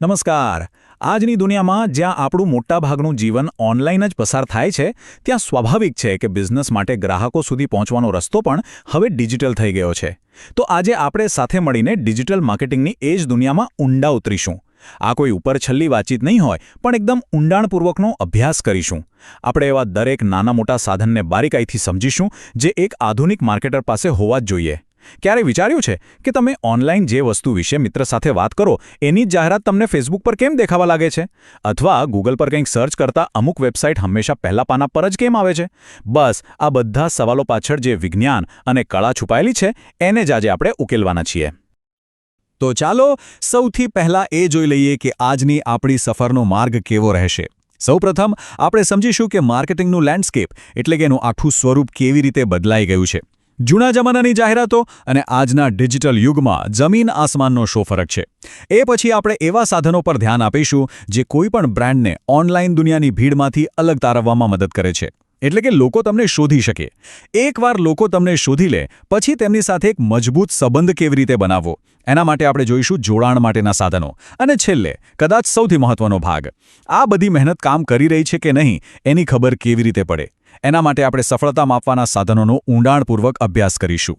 નમસ્કાર. આજની દુનિયામાં જ્યાં આપણું મોટાભાગનું જીવન ઓનલાઈન જ પસાર થાય છે, ત્યાં સ્વાભાવિક છે કે બિઝનેસ માટે ગ્રાહકો સુધી પહોંચવાનો રસ્તો પણ હવે ડિજિટલ થઈ ગયો છે. તો આજે આપણે સાથે મળીને ડિજિટલ માર્કેટિંગની એ જ દુનિયામાં ઊંડા ઉતરીશું. આ કોઈ ઉપર છલ્લી વાતચીત નહીં હોય, પણ એકદમ ઊંડાણપૂર્વકનો અભ્યાસ કરીશું. આપણે એવા દરેક નાના મોટા સાધનને બારીકાઈથી સમજીશું, જે એક આધુનિક માર્કેટર પાસે હોવા જ જોઈએ. ક્યારે વિચાર્યું છે કે તમે ઓનલાઈન જે વસ્તુ વિશે મિત્ર સાથે વાત કરો, એની જ જાહેરાત તમને ફેસબુક પર કેમ દેખાવા લાગે છે? અથવા ગૂગલ પર કંઈક સર્ચ કરતા અમુક વેબસાઇટ હંમેશા પહેલા પાના પર જ કેમ આવે છે? બસ, આ બધા સવાલો પાછળ જે વિજ્ઞાન અને કળા છુપાયેલી છે, એને જ આજે આપણે ઉકેલવાના છીએ. તો ચાલો સૌથી પહેલા એ જોઈ લઈએ કે આજની આપણી સફરનો માર્ગ કેવો રહેશે. સૌપ્રથમ, આપણે સમજીશું કે માર્કેટિંગનું લેન્ડસ્કેપ એટલે કે એનું આખું સ્વરૂપ કેવી રીતે બદલાઈ ગયું છે. જૂના જમાનાની જાહેરાતો અને આજના ડિજિટલ યુગમાં જમીન આસમાનનો શો ફરક છે. એ પછી આપણે એવા સાધનો પર ધ્યાન આપીશું જે કોઈપણ બ્રાન્ડને ઓનલાઈન દુનિયાની ભીડમાંથી અલગ તારવવામાં મદદ કરે છે. એટલે કે લોકો તમને શોધી શકે. એકવાર લોકો તમને શોધી લે, પછી તેમની સાથે એક મજબૂત સંબંધ કેવી રીતે બનાવવો? એના માટે આપણે જોઈશું જોડાણ માટેના સાધનો. અને છેલ્લે, કદાચ સૌથી મહત્વનો ભાગ. આ બધી મહેનત કામ કરી રહી છે કે નહીં, એની ખબર કેવી રીતે પડે? એના માટે આપણે સફળતા માપવાના સાધનોનો ઊંડાણપૂર્વક અભ્યાસ કરીશું.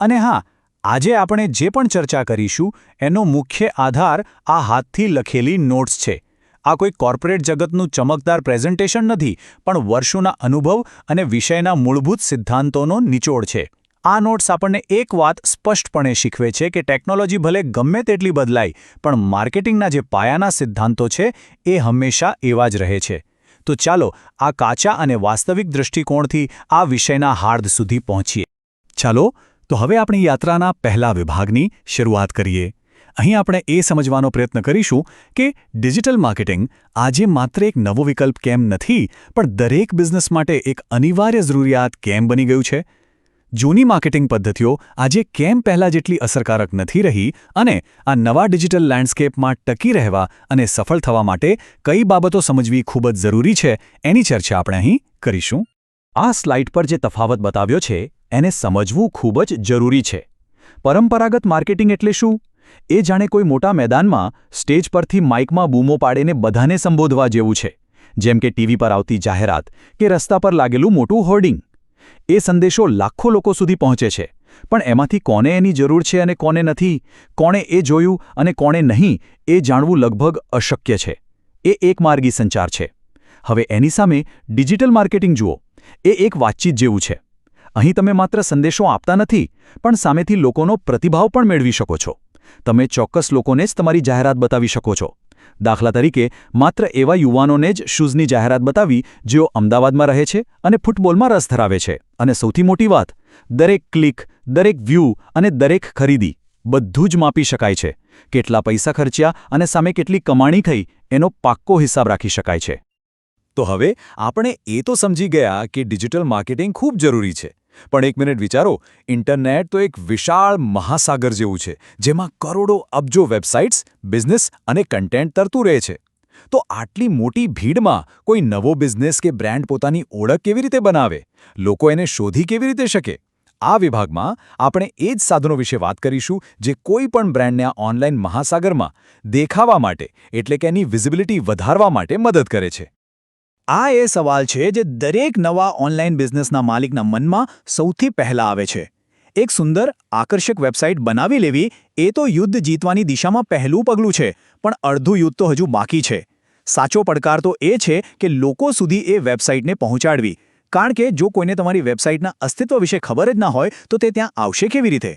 અને હા, આજે આપણે જે પણ ચર્ચા કરીશું, એનો મુખ્ય આધાર આ હાથથી લખેલી નોટ્સ છે. આ કોઈ કોર્પોરેટ જગતનું ચમકદાર પ્રેઝન્ટેશન નથી, પણ વર્ષોના અનુભવ અને વિષયના મૂળભૂત સિદ્ધાંતોનો નિચોડ છે. આ નોટ્સ આપણને એક વાત સ્પષ્ટપણે શીખવે છે કે ટેકનોલોજી ભલે ગમે તેટલી બદલાય, પણ માર્કેટિંગના જે પાયાના સિદ્ધાંતો છે, એ હંમેશા એવા જ રહે છે. તો ચાલો આ કાચા અને વાસ્તવિક દૃષ્ટિકોણથી આ વિષયના હાર્દ સુધી પહોંચીએ. ચાલો, તો હવે આપણી યાત્રાના પહેલા વિભાગની શરૂઆત કરીએ. અહીં આપણે એ સમજવાનો પ્રયત્ન કરીશું કે ડિજિટલ માર્કેટિંગ આજે માત્ર એક નવો વિકલ્પ કેમ નથી, પણ દરેક બિઝનેસ માટે એક અનિવાર્ય જરૂરિયાત કેમ બની ગયું છે? જૂની માર્કેટિંગ પદ્ધતિઓ આજે કેમ પહેલા જેટલી અસરકારક નથી રહી અને આ નવા ડિજિટલ લેન્ડસ્કેપમાં ટકી રહેવા અને સફળ થવા માટે કઈ બાબતો સમજવી ખૂબ જ જરૂરી છે એની ચર્ચા આપણે અહીં કરીશું. આ સ્લાઇડ પર જે તફાવત બતાવ્યો છે, એને સમજવું ખૂબ જ જરૂરી છે. પરંપરાગત માર્કેટિંગ એટલે શું? એ જાણે કોઈ મોટા મેદાનમાં સ્ટેજ પરથી માઇકમાં બૂમો પાડીને બધાને સંબોધવા જેવું છે. જેમ કે ટીવી પર આવતી જાહેરાત કે રસ્તા પર લાગેલું મોટું હોર્ડિંગ. એ સંદેશો લાખો લોકો સુધી પહોંચે છે. પણ એમાંથી કોને એની જરૂર છે અને કોને નથી, કોણે એ જોયું અને કોણે નહીં, એ જાણવું લગભગ અશક્ય છે. એ એકમાર્ગી સંચાર છે. હવે એની સામે ડિજિટલ માર્કેટિંગ જુઓ. એ એક વાતચીત જેવું છે. અહીં તમે માત્ર સંદેશો આપતા નથી, પણ સામેથી લોકોનો પ્રતિભાવ પણ મેળવી શકો છો. તમે ચોક્કસ લોકોને જ તમારી જાહેરાત બતાવી શકો છો. દાખલા તરીકે, માત્ર એવા યુવાનોને જ શૂઝની જાહેરાત બતાવી જેઓ અમદાવાદમાં રહે છે અને ફૂટબોલમાં રસ ધરાવે છે. અને સૌથી મોટી વાત, દરેક ક્લિક, દરેક વ્યૂ અને દરેક ખરીદી બધું જ માપી શકાય છે. કેટલા પૈસા ખર્ચ્યા અને સામે કેટલી કમાણી થઈ, એનો પાક્કો હિસાબ રાખી શકાય છે. તો હવે, આપણે એ તો સમજી ગયા કે ડિજિટલ માર્કેટિંગ ખૂબ જરૂરી છે. પણ એક મિનિટ વિચારો, ઇન્ટરનેટ તો એક વિશાળ મહાસાગર જેવું છે, જેમાં કરોડો અબજો વેબસાઇટ્સ, બિઝનેસ અને કન્ટેન્ટ તરતું રહે છે. તો આટલી મોટી ભીડમાં કોઈ નવો બિઝનેસ કે બ્રાન્ડ પોતાની ઓળખ કેવી રીતે બનાવે? લોકો એને શોધી કેવી રીતે શકે? આ વિભાગમાં આપણે એ જ સાધનો વિશે વાત કરીશું, જે કોઈ પણ બ્રાન્ડને આ ઓનલાઈન મહાસાગરમાં દેખાવા માટે, એટલે કે એની વિઝિબિલિટી વધારવા માટે મદદ કરે છે. આ એ સવાલ છે જે દરેક નવા ઓનલાઈન બિઝનેસના માલિકના મનમાં સૌથી પહેલા આવે છે. એક સુંદર, આકર્ષક વેબસાઇટ બનાવી લેવી એ તો યુદ્ધ જીતવાની દિશામાં પહેલું પગલું છે, પણ અડધું યુદ્ધ તો હજુ બાકી છે. સાચો પડકાર તો એ છે કે લોકો સુધી એ વેબસાઇટને પહોંચાડવી, કારણ કે જો કોઈને તમારી વેબસાઇટના અસ્તિત્વ વિશે ખબર જ ના હોય, તો તે ત્યાં આવશે કેવી રીતે?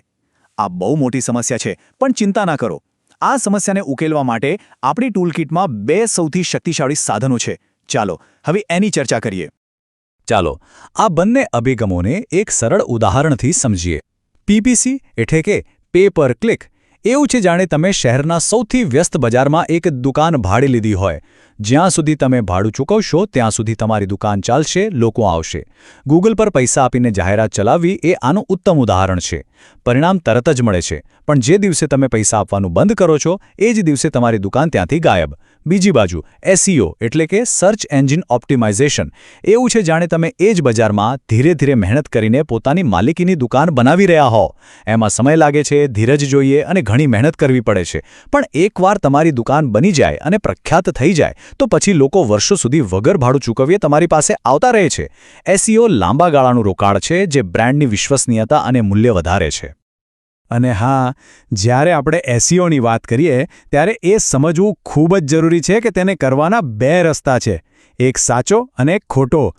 આ બહુ મોટી સમસ્યા છે, પણ ચિંતા ના કરો. આ સમસ્યાને ઉકેલવા માટે આપણી ટૂલકીટમાં બે સૌથી શક્તિશાળી સાધનો છે. ચાલો, હવે એની ચર્ચા કરીએ. ચાલો, આ બંને અભિગમોને એક સરળ ઉદાહરણથી સમજીએ. પીપીસી એટલે કે પે પર ક્લિક એવું છે જાણે તમે શહેરના સૌથી વ્યસ્ત બજારમાં એક દુકાન ભાડે લીધી હોય. જ્યાં સુધી તમે ભાડું ચૂકવશો, ત્યાં સુધી તમારી દુકાન ચાલશે, લોકો આવશે. ગૂગલ પર પૈસા આપીને જાહેરાત ચલાવવી એ આનું ઉત્તમ ઉદાહરણ છે. પરિણામ તરત જ મળે છે. પણ જે દિવસે તમે પૈસા આપવાનું બંધ કરો છો, એ જ દિવસે તમારી દુકાન ત્યાંથી ગાયબ. બીજી બાજુ એસઈઓ એટલે કે સર્ચ એન્જિન ઓપ્ટિમાઇઝેશન એવું છે, જાણે તમે એ જ બજારમાં ધીરે ધીરે મહેનત કરીને પોતાની માલિકીની દુકાન બનાવી રહ્યા હો. એમાં સમય લાગે છે, ધીરજ જોઈએ અને ઘણી મહેનત કરવી પડે છે. પણ એકવાર તમારી દુકાન બની જાય અને પ્રખ્યાત થઈ જાય, તો પછી લોકો વર્ષો સુધી વગર ભાડું ચૂકવીએ તમારી પાસે આવતા રહે છે. એસઈઓ લાંબા ગાળાનું રોકાણ છે, જે બ્રાન્ડની વિશ્વસનીયતા અને મૂલ્ય વધારે છે. અને હા, જ્યારે આપણે એસઈઓની વાત કરીએ, ત્યારે એ સમજવું ખૂબ જ જરૂરી છે કે તેને કરવાના બે રસ્તા છે. એક સાચો અને એક ખોટો.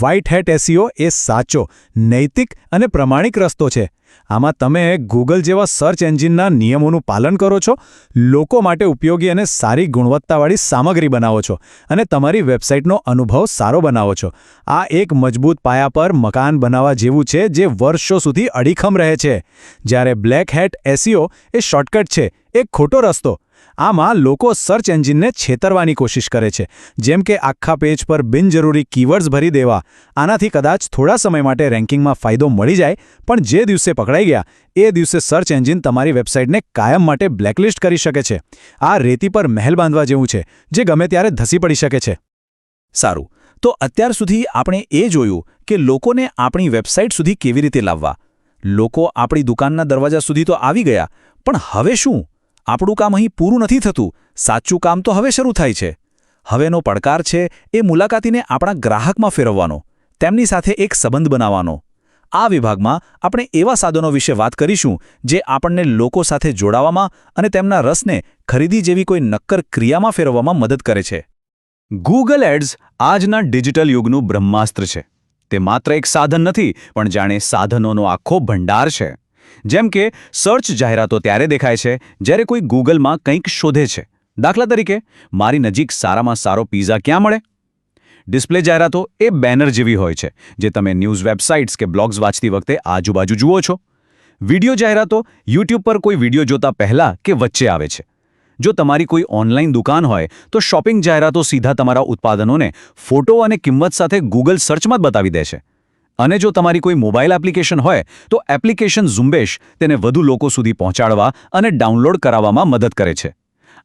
વ્હાઇટ હેટ એસઈઓ એ સાચો, નૈતિક અને પ્રમાણિક રસ્તો છે. આમાં તમે ગૂગલ જેવા સર્ચ એન્જિનના નિયમોનું પાલન કરો છો, લોકો માટે ઉપયોગી અને સારી ગુણવત્તાવાળી સામગ્રી બનાવો છો અને તમારી વેબસાઇટનો અનુભવ સારો બનાવો છો. આ એક મજબૂત પાયા પર મકાન બનાવવા જેવું છે જે વર્ષો સુધી અડીખમ રહે છે. જ્યારે બ્લેક હેટ એસઈઓ એ શોર્ટકટ છે એક ખોટો રસ્તો. આમાં લોકો સર્ચ એન્જિનને છેતરવાની કોશિશ કરે છે. જેમ કે આખા પેજ પર બિનજરૂરી કીવર્ડ્સ ભરી દેવા. આનાથી કદાચ થોડા સમય માટે રેન્કિંગમાં ફાયદો મળી જાય, પણ જે દિવસે પકડાઈ ગયા, એ દિવસે સર્ચ એન્જિન તમારી વેબસાઇટને કાયમ માટે બ્લેકલિસ્ટ કરી શકે છે. આ રેતી પર મહેલ બાંધવા જેવું છે, જે ગમે ત્યારે ધસી પડી શકે છે. સારું, તો અત્યાર સુધી આપણે એ જોયું કે લોકોને આપણી વેબસાઇટ સુધી કેવી રીતે લાવવા. લોકો આપણી દુકાનના દરવાજા સુધી તો આવી ગયા, પણ હવે શું? આપણું કામ અહીં પૂરું નથી થતું. સાચું કામ તો હવે શરૂ થાય છે. હવેનો પડકાર છે એ મુલાકાતીને આપણા ગ્રાહકમાં ફેરવવાનો, તેમની સાથે એક સંબંધ બનાવવાનો. આ વિભાગમાં આપણે એવા સાધનો વિશે વાત કરીશું જે આપણને લોકો સાથે જોડાવામાં અને તેમના રસને ખરીદી જેવી કોઈ નક્કર ક્રિયામાં ફેરવવામાં મદદ કરે છે. ગૂગલ એડ્સ આજના ડિજિટલ યુગનું બ્રહ્માસ્ત્ર છે. તે માત્ર એક સાધન નથી, પણ જાણે સાધનોનો આખો ભંડાર છે. જેમ કે સર્ચ જાહેરાતો ત્યારે દેખાય છે, જ્યારે કોઈ ગૂગલમાં કંઈક શોધે છે. દાખલા તરીકે, મારી નજીક સારામાં સારો પિઝા ક્યાં મળે? ડિસ્પ્લે જાહેરાતો એ બેનર જેવી હોય છે, જે તમે ન્યૂઝ વેબસાઇટ્સ કે બ્લોગ્સ વાંચતી વખતે આજુબાજુ જુઓ છો. વિડિયો જાહેરાતો યુટ્યુબ પર કોઈ વીડિયો જોતા પહેલાં કે વચ્ચે આવે છે. જો તમારી કોઈ ઓનલાઈન દુકાન હોય, તો શોપિંગ જાહેરાતો સીધા તમારા ઉત્પાદનોને ફોટો અને કિંમત સાથે ગૂગલ સર્ચમાં જ બતાવી દે છે. અને જો તમારી કોઈ મોબાઈલ એપ્લિકેશન હોય, તો એપ્લિકેશન ઝુંબેશ તેને વધુ લોકો સુધી પહોંચાડવા અને ડાઉનલોડ કરાવવામાં મદદ કરે છે.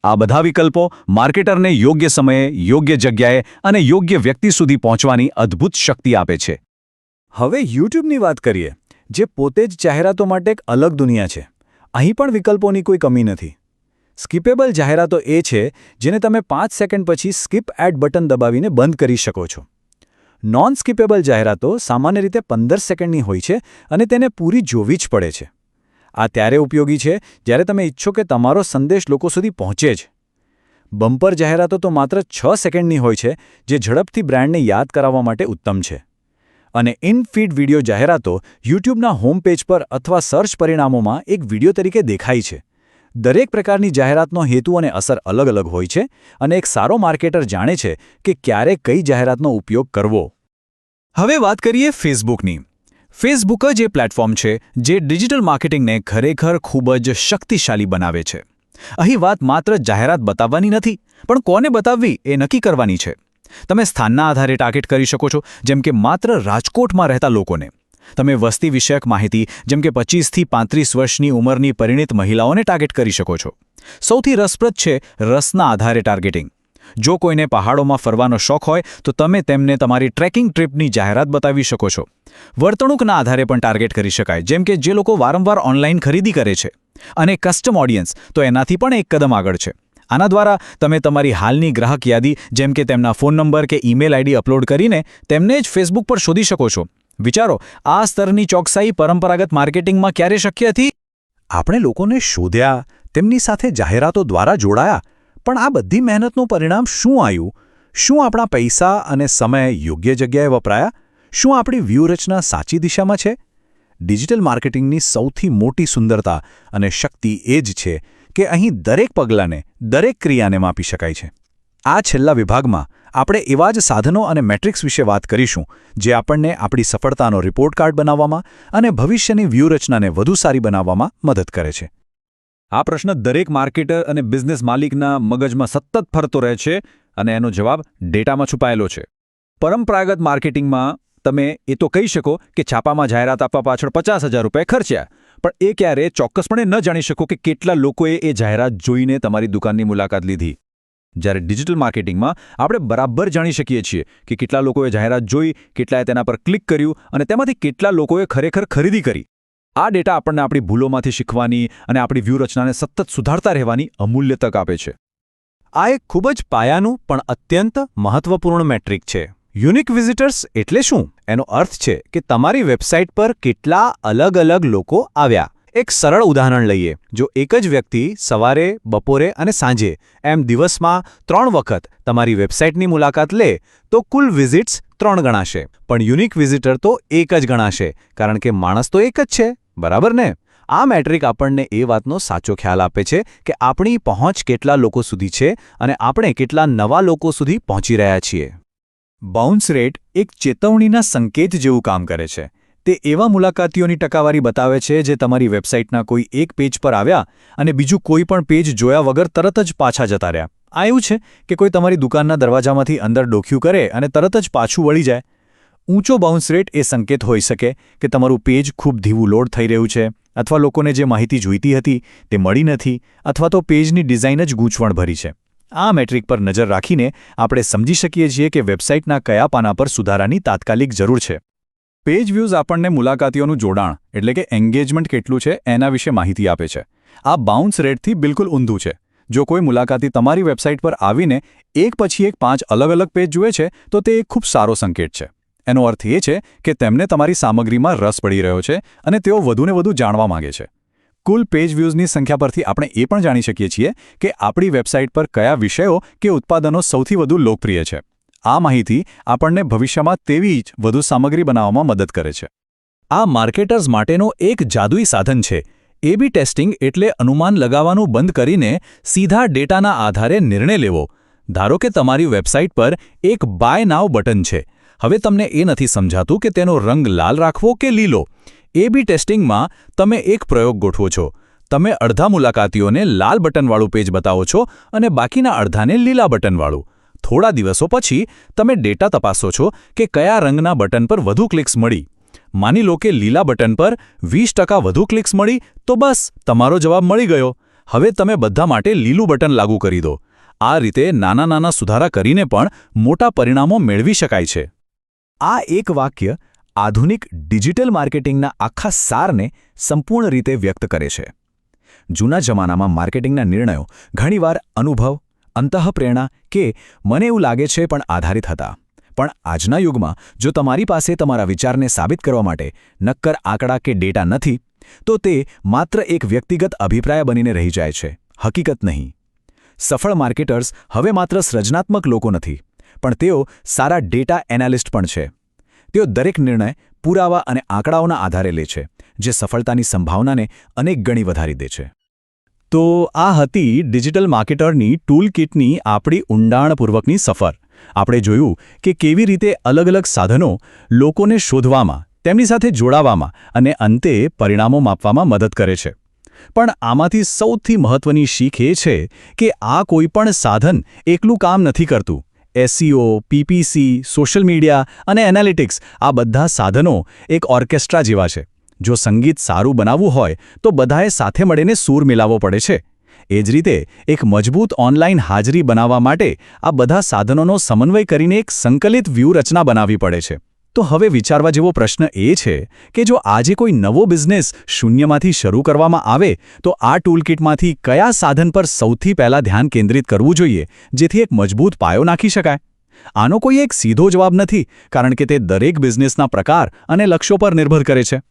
આ બધા વિકલ્પો માર્કેટરને યોગ્ય સમયે, યોગ્ય જગ્યાએ અને યોગ્ય વ્યક્તિ સુધી પહોંચવાની અદ્ભુત શક્તિ આપે છે. હવે યુટ્યુબની વાત કરીએ, જે પોતે જ જાહેરાતો માટે એક અલગ દુનિયા છે. અહીં પણ વિકલ્પોની કોઈ કમી નથી. સ્કીપેબલ જાહેરાતો એ છે, જેને તમે પાંચ સેકન્ડ પછી સ્કીપ એડ બટન દબાવીને બંધ કરી શકો છો. નોન સ્કીપેબલ જાહેરાતો સામાન્ય રીતે પંદર સેકન્ડની હોય છે અને તેને પૂરી જોવી જ પડે છે. આ ત્યારે ઉપયોગી છે જ્યારે તમે ઈચ્છો કે તમારો સંદેશ લોકો સુધી પહોંચે જ. બમ્પર જાહેરાતો તો માત્ર છ સેકન્ડની હોય છે, જે ઝડપથી બ્રાન્ડને યાદ કરાવવા માટે ઉત્તમ છે. અને ઇનફીડ વિડિયો જાહેરાતો યુટ્યુબના હોમ પેજ પર અથવા સર્ચ પરિણામોમાં એક વિડિયો તરીકે દેખાય છે. દરેક પ્રકારની જાહેરાતનો હેતુ અને અસર અલગ અલગ હોય છે અને એક સારો માર્કેટર જાણે છે કે ક્યારે કઈ જાહેરાતનો ઉપયોગ કરવો. હવે વાત કરીએ ફેસબુકની. ફેસબુક જ એ પ્લેટફોર્મ છે જે ડિજિટલ માર્કેટિંગને ખરેખર ખૂબ જ શક્તિશાળી બનાવે છે. અહીં વાત માત્ર જાહેરાત બતાવવાની નથી, પણ કોને બતાવવી એ નક્કી કરવાની છે. તમે સ્થાનના આધારે ટાર્ગેટ કરી શકો છો, જેમ કે માત્ર રાજકોટમાં રહેતા લોકોને. તમે વસ્તી વિષયક માહિતી, જેમ કે પચીસથી પાંત્રીસ વર્ષની ઉંમરની પરિણિત મહિલાઓને ટાર્ગેટ કરી શકો છો. સૌથી રસપ્રદ છે રસના આધારે ટાર્ગેટિંગ. જો કોઈને પહાડોમાં ફરવાનો શોખ હોય, તો તમે તેમને તમારી ટ્રેકિંગ ટ્રીપની જાહેરાત બતાવી શકો છો. વર્તણૂકના આધારે પણ ટાર્ગેટ કરી શકાય, જેમ કે જે લોકો વારંવાર ઓનલાઈન ખરીદી કરે છે અને કસ્ટમ ઓડિયન્સ, તો એનાથી પણ એક કદમ આગળ છે. આના દ્વારા તમે તમારી હાલની ગ્રાહક યાદી, જેમ કે તેમના ફોન નંબર કે ઈમેલ આઈડી અપલોડ કરીને તેમને જ ફેસબુક પર શોધી શકો છો. વિચારો, આ સ્તરની ચોકસાઈ પરંપરાગત માર્કેટિંગમાં ક્યારે શક્ય હતી? આપણે લોકોને શોધ્યા, તેમની સાથે જાહેરાતો દ્વારા જોડાયા, પણ આ બધી મહેનતનું પરિણામ શું આવ્યું? શું આપણા પૈસા અને સમય યોગ્ય જગ્યાએ વપરાયા? શું આપણી વ્યૂહરચના સાચી દિશામાં છે? ડિજિટલ માર્કેટિંગની સૌથી મોટી સુંદરતા અને શક્તિ એ જ છે કે અહીં દરેક પગલાંને, દરેક ક્રિયાને માપી શકાય છે. આ છેલ્લા વિભાગમાં આપણે એવા જ સાધનો અને મેટ્રિક્સ વિશે વાત કરીશું, જે આપણને આપણી સફળતાનો રિપોર્ટ કાર્ડ બનાવવામાં અને ભવિષ્યની વ્યૂહરચનાને વધુ સારી બનાવવામાં મદદ કરે છે. આ પ્રશ્ન દરેક માર્કેટર અને બિઝનેસ માલિકના મગજમાં સતત ફરતો રહે છે અને એનો જવાબ ડેટામાં છુપાયેલો છે. પરંપરાગત માર્કેટિંગમાં તમે એ તો કહી શકો કે છાપામાં જાહેરાત આપવા પાછળ પચાસ હજાર રૂપિયા ખર્ચ્યા, પણ એ ક્યારે ચોક્કસપણે ન જાણી શકો કે કેટલા લોકોએ એ જાહેરાત જોઈને તમારી દુકાનની મુલાકાત લીધી. જ્યારે ડિજિટલ માર્કેટિંગમાં આપણે બરાબર જાણી શકીએ છીએ કે કેટલા લોકોએ જાહેરાત જોઈ, કેટલાએ તેના પર ક્લિક કર્યું અને તેમાંથી કેટલા લોકોએ ખરેખર ખરીદી કરી. આ ડેટા આપણને આપણી ભૂલોમાંથી શીખવાની અને આપણી વ્યૂહરચનાને સતત સુધારતા રહેવાની અમૂલ્ય તક આપે છે. આ એક ખૂબ જ પાયાનું પણ અત્યંત મહત્વપૂર્ણ મેટ્રિક છે. યુનિક વિઝિટર્સ એટલે શું? એનો અર્થ છે કે તમારી વેબસાઇટ પર કેટલા અલગ અલગ લોકો આવ્યા. એક સરળ ઉદાહરણ લઈએ, જો એક જ વ્યક્તિ સવારે, બપોરે અને સાંજે એમ દિવસમાં ત્રણ વખત તમારી વેબસાઇટની મુલાકાત લે, તો કુલ વિઝિટ્સ ત્રણ ગણાશે. પણ યુનિક વિઝિટર તો એક જ ગણાશે, કારણ કે માણસ તો એક જ છે, બરાબર ને? આ મેટ્રિક આપણને એ વાતનો સાચો ખ્યાલ આપે છે કે આપણી પહોંચ કેટલા લોકો સુધી છે અને આપણે કેટલા નવા લોકો સુધી પહોંચી રહ્યા છીએ. બાઉન્સ રેટ એક ચેતવણીના સંકેત જેવું કામ કરે છે. તે એવા મુલાકાતીઓની ટકાવારી બતાવે છે જે તમારી વેબસાઇટના કોઈ એક પેજ પર આવ્યા અને બીજું કોઈ પણ પેજ જોયા વગર તરત જ પાછા જતા રહ્યા. આ એવું છે કે કોઈ તમારી દુકાનના દરવાજામાંથી અંદર ડોખ્યું કરે અને તરત જ પાછું વળી જાય. ઊંચો બાઉન્સ રેટ એ સંકેત હોઈ શકે કે તમારું પેજ ખૂબ ધીવું લોડ થઈ રહ્યું છે અથવા લોકોને જે માહિતી જોઈતી હતી તે મળી નથી અથવા તો પેજની ડિઝાઇન જ ગૂંચવણભરી છે. આ મેટ્રિક પર નજર રાખીને આપણે સમજી શકીએ છીએ કે વેબસાઇટના કયા પાના પર સુધારાની તાત્કાલિક જરૂર છે. પેજ વ્યૂઝ આપણને મુલાકાતીઓનું જોડાણ, એટલે કે એન્ગેજમેન્ટ કેટલું છે, એના વિશે માહિતી આપે છે. આ બાઉન્સ રેટથી બિલકુલ ઊંધું છે. જો કોઈ મુલાકાતી તમારી વેબસાઇટ પર આવીને એક પછી એક પાંચ અલગ અલગ પેજ જુએ છે, તો તે એક ખૂબ સારો સંકેત છે. એનો અર્થ એ છે કે તેમને તમારી સામગ્રીમાં રસ પડી રહ્યો છે અને તેઓ વધુને વધુ જાણવા માંગે છે. કુલ પેજ વ્યૂઝની સંખ્યા પરથી આપણે એ પણ જાણી શકીએ છીએ કે આપણી વેબસાઇટ પર કયા વિષયો કે ઉત્પાદનો સૌથી વધુ લોકપ્રિય છે. આ માહિતી આપણને ભવિષ્યમાં તેવી જ વધુ સામગ્રી બનાવવામાં મદદ કરે છે. આ માર્કેટર્સ માટેનો એક જાદુઈ સાધન છે. એબી ટેસ્ટિંગ એટલે અનુમાન લગાવવાનું બંધ કરીને સીધા ડેટાના આધારે નિર્ણય લેવો. ધારો કે તમારી વેબસાઇટ પર એક બાય નાવ બટન છે. હવે તમને એ નથી સમજાતું કે તેનો રંગ લાલ રાખવો કે લીલો. એબી ટેસ્ટિંગમાં તમે એક પ્રયોગ ગોઠવો છો. તમે અડધા મુલાકાતીઓને લાલ બટનવાળું પેજ બતાવો છો અને બાકીના અડધાને લીલા બટનવાળું. થોડા દિવસો પછી તમે ડેટા તપાસો છો કે કયા રંગના બટન પર વધુ ક્લિક્સ મળી. માની લો કે લીલા બટન પર વીસ વધુ ક્લિક્સ મળી, તો બસ, તમારો જવાબ મળી ગયો. હવે તમે બધા માટે લીલું બટન લાગુ કરી દો. આ રીતે નાના નાના સુધારા કરીને પણ મોટા પરિણામો મેળવી શકાય છે. આ એક વાક્ય આધુનિક ડિજિટલ માર્કેટિંગના આખા સારને સંપૂર્ણ રીતે વ્યક્ત કરે છે. જૂના જમાનામાં માર્કેટિંગના નિર્ણયો ઘણીવાર અનુભવ અંતઃપ્રેરણા કે મને એવું લાગે છે પણ આધારિત હતા. પણ આજના યુગમાં જો તમારી પાસે તમારા વિચારને સાબિત કરવા માટે નક્કર આંકડા કે ડેટા નથી, તો તે માત્ર એક વ્યક્તિગત અભિપ્રાય બનીને રહી જાય છે. હકીકત નહીં. સફળ માર્કેટર્સ હવે માત્ર સર્જનાત્મક લોકો નથી, પણ તેઓ સારા ડેટા એનાલિસ્ટ પણ છે. તેઓ દરેક નિર્ણય, પુરાવા અને આંકડાઓના આધારે લે છે, જે સફળતાની સંભાવનાને અનેક ગણી વધારી દે છે. તો આ હતી ડિજિટલ માર્કેટરની ટૂલ કિટની આપણી ઊંડાણપૂર્વકની સફર. આપણે જોયું કે કેવી રીતે અલગ અલગ સાધનો લોકોને શોધવામાં, તેમની સાથે જોડાવામાં અને અંતે પરિણામો માપવામાં મદદ કરે છે. પણ આમાંથી સૌથી મહત્વની શીખ એ છે કે આ કોઈપણ સાધન એકલું કામ નથી કરતું. એસસીઓ પીપીસી, સોશિયલ મીડિયા અને એનાલિટિક્સ આ બધા સાધનો એક ઓર્કેસ્ટ્રા જેવા છે. જો સંગીત સારું બનાવવું હોય, તો બધાએ સાથે મળીને સૂર મિલાવવો પડે છે. એ જ રીતે, એક મજબૂત ઓનલાઈન હાજરી બનાવવા માટે આ બધા સાધનોનો સમન્વય કરીને એક સંકલિત વ્યૂહરચના બનાવવી પડે છે. તો હવે વિચારવા જેવો પ્રશ્ન એ છે કે જો આજે કોઈ નવો બિઝનેસ શૂન્યમાંથી શરૂ કરવામાં આવે, તો આ ટૂલકિટમાંથી કયા સાધન પર સૌથી પહેલાં ધ્યાન કેન્દ્રિત કરવું જોઈએ, જેથી એક મજબૂત પાયો નાખી શકાય? આનો કોઈ એક સીધો જવાબ નથી, કારણ કે તે દરેક બિઝનેસના પ્રકાર અને લક્ષ્યો પર નિર્ભર કરે છે.